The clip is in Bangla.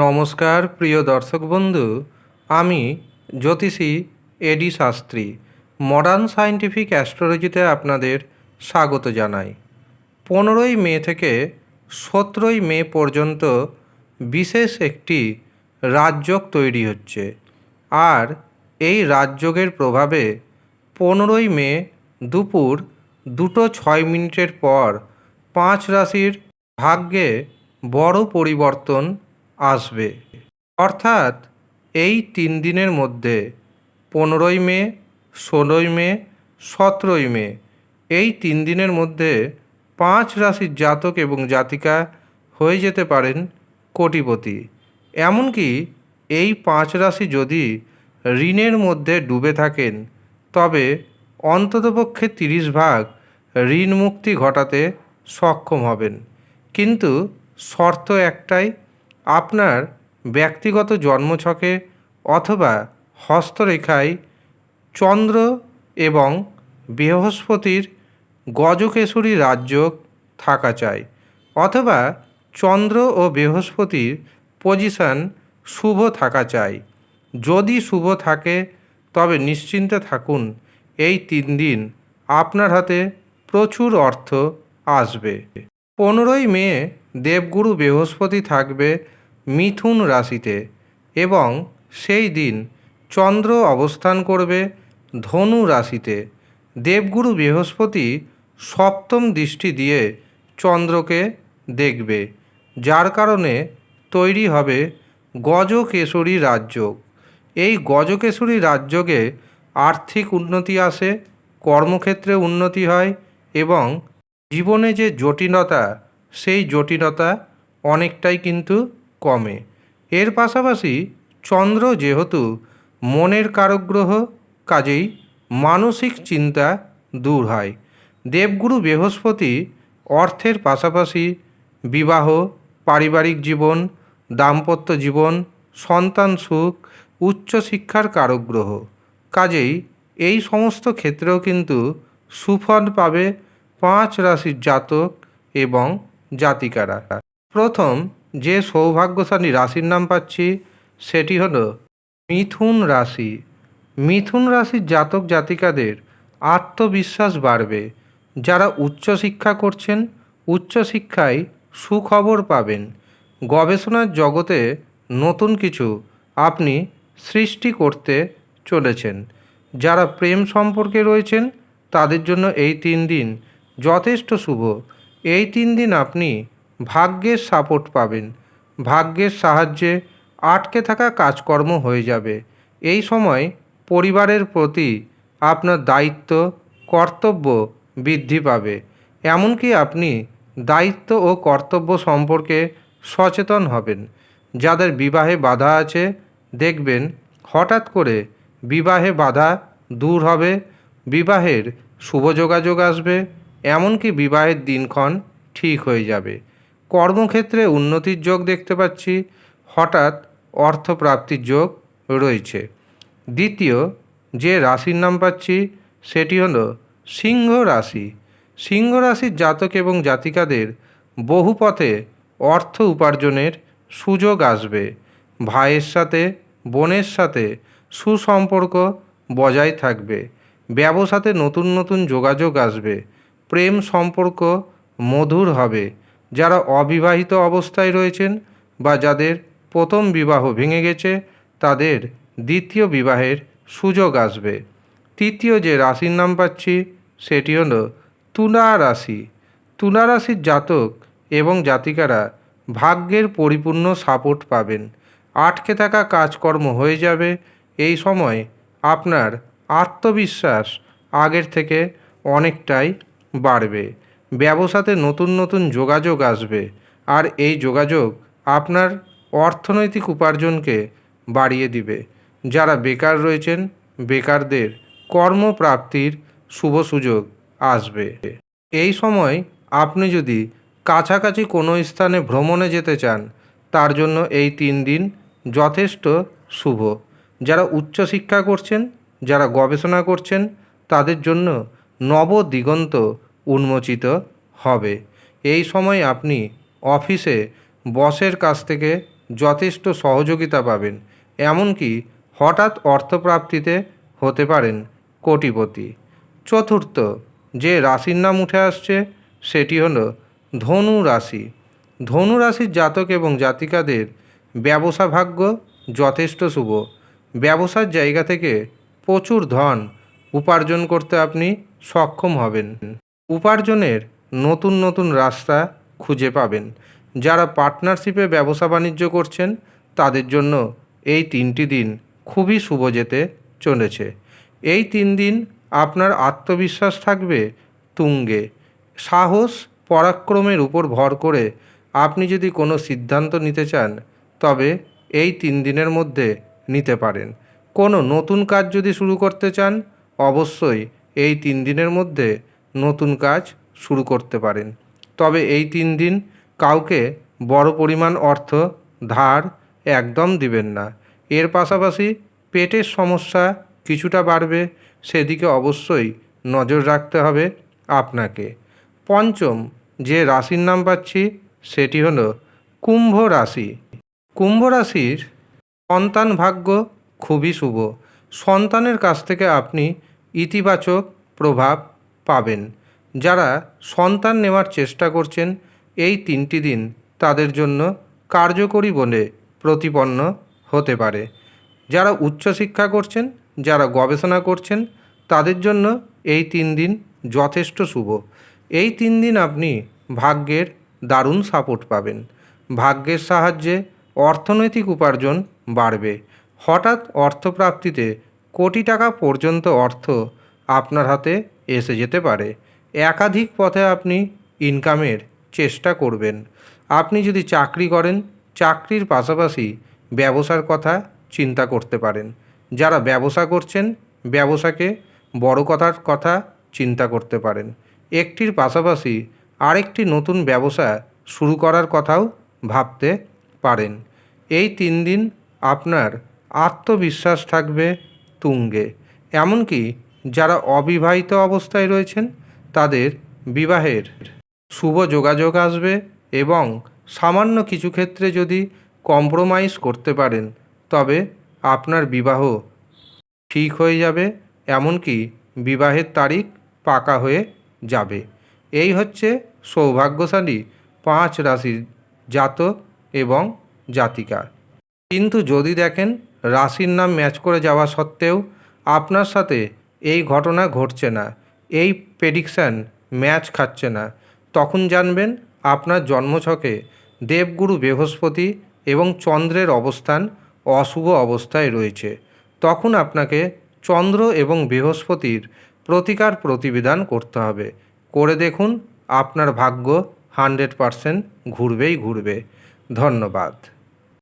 নমস্কার, প্রিয় দর্শক বন্ধু। আমি জ্যোতিষী এডি শাস্ত্রী মডার্ন সায়েন্টিফিক অ্যাস্ট্রোলজিতে আপনাদের স্বাগত জানাই। পনেরোই মে থেকে সতেরোই মে পর্যন্ত বিশেষ একটি রাজযোগ তৈরি হচ্ছে। আর এই রাজযোগের প্রভাবে পনেরোই মে দুপুর দুটো ছয় মিনিটের পর পাঁচ রাশির ভাগ্যে বড় পরিবর্তন আসবে। অর্থাৎ এই তিন দিনের মধ্যে পনেরোই মে, ষোলোই মে, সতেরোই মে, এই তিন দিনের মধ্যে পাঁচ রাশির জাতক এবং জাতিকা হয়ে যেতে পারেন কোটিপতি। এমনকি এই পাঁচ রাশি যদি ঋণের মধ্যে ডুবে থাকেন, তবে অন্ততপক্ষে তিরিশ ভাগ ঋণ মুক্তি ঘটাতে সক্ষম হবেন। কিন্তু শর্ত একটাই আপনার ব্যক্তিগত জন্মছকে অথবা হস্তরেখায় চন্দ্র এবং বৃহস্পতির গজকেশরী রাজযোগ থাকা চাই, অথবা চন্দ্র ও বৃহস্পতির পজিশন শুভ থাকা চাই। যদি শুভ থাকে, তবে নিশ্চিন্তে থাকুন, এই তিন দিন আপনার হাতে প্রচুর অর্থ আসবে। পনেরোই মে দেবগুরু বৃহস্পতি থাকবে মিথুন রাশিতে এবং সেই দিন চন্দ্র অবস্থান করবে ধনু রাশিতে। দেবগুরু বৃহস্পতি সপ্তম দৃষ্টি দিয়ে চন্দ্রকে দেখবে, যার কারণে তৈরি হবে গজকেশরী রাজযোগ এই গজকেশরী রাজযোগে আর্থিক উন্নতি আসে, কর্মক্ষেত্রে উন্নতি হয় এবং জীবনে যে জটিলতা সেই জটিলতা অনেকটাই কিন্তু কমে। এর পাশাপাশি চন্দ্র যেহেতু মনের কারগ্রহ, কাজেই মানসিক চিন্তা দূর হয়। দেবগুরু বৃহস্পতি অর্থের পাশাপাশি বিবাহ, পারিবারিক জীবন, দাম্পত্য জীবন, সন্তান সুখ উচ্চশিক্ষার কারগ্রহ। কাজেই এই সমস্ত ক্ষেত্রেও কিন্তু সুফল পাবে পাঁচ রাশির জাতক এবং জাতিকারা। প্রথম যে সৌভাগ্যশালী রাশির নাম পাচ্ছি, সেটি হল মিথুন রাশি। মিথুন রাশির জাতক জাতিকাদের আত্মবিশ্বাস বাড়বে। যারা উচ্চশিক্ষা করছেন উচ্চশিক্ষায় সুখবর পাবেন। গবেষণার জগতে নতুন কিছু আপনি সৃষ্টি করতে চলেছেন। যারা প্রেম সম্পর্কে রয়েছেন, তাদের জন্য এই তিন দিন যথেষ্ট শুভ। এই তিন দিন আপনি ভাগ্যের সাপোর্ট পাবেন। ভাগ্যের সাহায্যে আটকে থাকা কাজকর্ম হয়ে যাবে। এই সময় পরিবারের প্রতি আপনার দায়িত্ব, কর্তব্য বৃদ্ধি পাবে। এমনকি আপনি দায়িত্ব ও কর্তব্য সম্পর্কে সচেতন হবেন। যাদের বিবাহে বাধা আছে, দেখবেন হঠাৎ করে বিবাহে বাধা দূর হবে। বিবাহের শুভ যোগাযোগ আসবে। এমনকি বিবাহের দিনক্ষণ ঠিক হয়ে যাবে। কর্মক্ষেত্রে উন্নতির যোগ দেখতে পাচ্ছি। হঠাৎ অর্থপ্রাপ্তির যোগ রয়েছে। দ্বিতীয়, যে রাশির নাম পাচ্ছি, সেটি হল সিংহ রাশি। সিংহ রাশির জাতক এবং জাতিকাদের বহু পথে অর্থ উপার্জনের সুযোগ আসবে। ভাইয়ের সাথে, বোনের সাথে সুসম্পর্ক বজায় থাকবে। ব্যবসাতে নতুন নতুন যোগাযোগ আসবে। প্রেম সম্পর্ক মধুর হবে। যারা অবিবাহিত অবস্থায় রয়েছেন বা যাদের প্রথম বিবাহ ভেঙে গেছে, তাদের দ্বিতীয় বিবাহের সুযোগ আসবে। তৃতীয় যে রাশির নাম পাচ্ছি, সেটি হল তুলা রাশি। তুলা রাশির জাতক এবং জাতিকারা ভাগ্যের পরিপূর্ণ সাপোর্ট পাবেন। আটকে থাকা কাজকর্ম হয়ে যাবে। এই সময় আপনার আত্মবিশ্বাস আগের থেকে অনেকটাই বাড়বে। ব্যবসাতে নতুন নতুন যোগাযোগ আসবে। আর এই যোগাযোগ আপনার অর্থনৈতিক উপার্জনকে বাড়িয়ে দিবে। যারা বেকার রয়েছেন, বেকারদের কর্মপ্রাপ্তির শুভ সুযোগ আসবে। এই সময় আপনি যদি কাছাকাছি কোনো স্থানে ভ্রমণে যেতে চান, তার জন্য এই তিন দিন যথেষ্ট শুভ। যারা উচ্চশিক্ষা করছেন, যারা গবেষণা করছেন, তাদের জন্য নব দিগন্ত উন্মোচিত হবে। এই সময় আপনি অফিসে বসের কাছ থেকে যথেষ্ট সহযোগিতা পাবেন, এমনকি হঠাৎ অর্থপ্রাপ্তিতে হতে পারেন কোটিপতি। চতুর্থ, যে রাশির নাম উঠে আসছে, সেটি হল ধনু রাশি। ধনু রাশির জাতক এবং জাতিকাদের ব্যবসা ভাগ্য যথেষ্ট শুভ। ব্যবসার জায়গা থেকে প্রচুর ধন উপার্জন করতে আপনি সক্ষম হবেন। উপার্জনের নতুন নতুন রাস্তা খুঁজে পাবেন। যারা পার্টনারশিপে ব্যবসা বাণিজ্য করছেন, তাদের জন্য এই তিনটি দিন খুবই শুভ যেতে চলেছে। এই তিন দিন আপনার আত্মবিশ্বাস থাকবে তুঙ্গে। সাহস, পরাক্রমের উপর ভর করে আপনি যদি কোনো সিদ্ধান্ত নিতে চান, তবে এই তিন দিনের মধ্যে নিতে পারেন। কোনো নতুন কাজ যদি শুরু করতে চান অবশ্যই এই তিন দিনের মধ্যে নতুন কাজ শুরু করতে পারেন। তবে এই তিন দিন কাউকে বড় পরিমাণ অর্থ, ধার একদম দিবেন না। এর পাশাপাশি পেটের সমস্যা কিছুটা বাড়বে, সেদিকে অবশ্যই নজর রাখতে হবে আপনাকে। পঞ্চম যে রাশির নাম পাচ্ছি, সেটি হলো কুম্ভ রাশি। কুম্ভ রাশির সন্তান ভাগ্য খুবই শুভ। সন্তানের কাছ থেকে আপনি ইতিবাচক প্রভাব পাবেন। যারা সন্তান নেওয়ার চেষ্টা করছেন, এই তিনটি দিন তাদের জন্য কার্যকরী বলে প্রতিপন্ন হতে পারে। যারা উচ্চশিক্ষা করছেন, যারা গবেষণা করছেন, তাদের জন্য এই তিন দিন যথেষ্ট শুভ। এই তিন দিন আপনি ভাগ্যের দারুণ সাপোর্ট পাবেন। ভাগ্যের সাহায্যে অর্থনৈতিক উপার্জন বাড়বে। হঠাৎ অর্থপ্রাপ্তিতে কোটি টাকা পর্যন্ত অর্থ আপনার হাতে এসে যেতে পারে। একাধিক পথে আপনি ইনকামের চেষ্টা করবেন। আপনি যদি চাকরি করেন, চাকরির পাশাপাশি ব্যবসার কথা চিন্তা করতে পারেন। যারা ব্যবসা করছেন, ব্যবসাকে বড় কথার কথা চিন্তা করতে পারেন। একটির পাশাপাশি আরেকটি নতুন ব্যবসা শুরু করার কথাও ভাবতে পারেন। এই তিন দিন আপনার আত্মবিশ্বাস থাকবে তুঙ্গে। এমনকি যারা অবিবাহিত অবস্থায় রয়েছেন, তাদের বিবাহের শুভ যোগাযোগ আসবে এবং সামান্য কিছু ক্ষেত্রে যদি কম্প্রোমাইজ করতে পারেন, তবে আপনার বিবাহ ঠিক হয়ে যাবে, এমনকি বিবাহের তারিখ পাকা হয়ে যাবে। এই হচ্ছে সৌভাগ্যশালী পাঁচ রাশির জাতক এবং জাতিকা কিন্তু যদি দেখেন রাশির নাম ম্যাচ করে যাওয়া সত্ত্বেও আপনার সাথে এই ঘটনা ঘটছে না, এই প্রেডিকশান ম্যাচ খাচ্ছে না। তখন জানবেন আপনার জন্মছকে দেবগুরু বৃহস্পতি এবং চন্দ্রের অবস্থান অশুভ অবস্থায় রয়েছে। তখন আপনাকে চন্দ্র এবং বৃহস্পতির প্রতিকার প্রতিবিধান করতে হবে। করে দেখুন, আপনার ভাগ্য হান্ড্রেড পারসেন্ট ঘুরবেই ঘুরবে। ধন্যবাদ।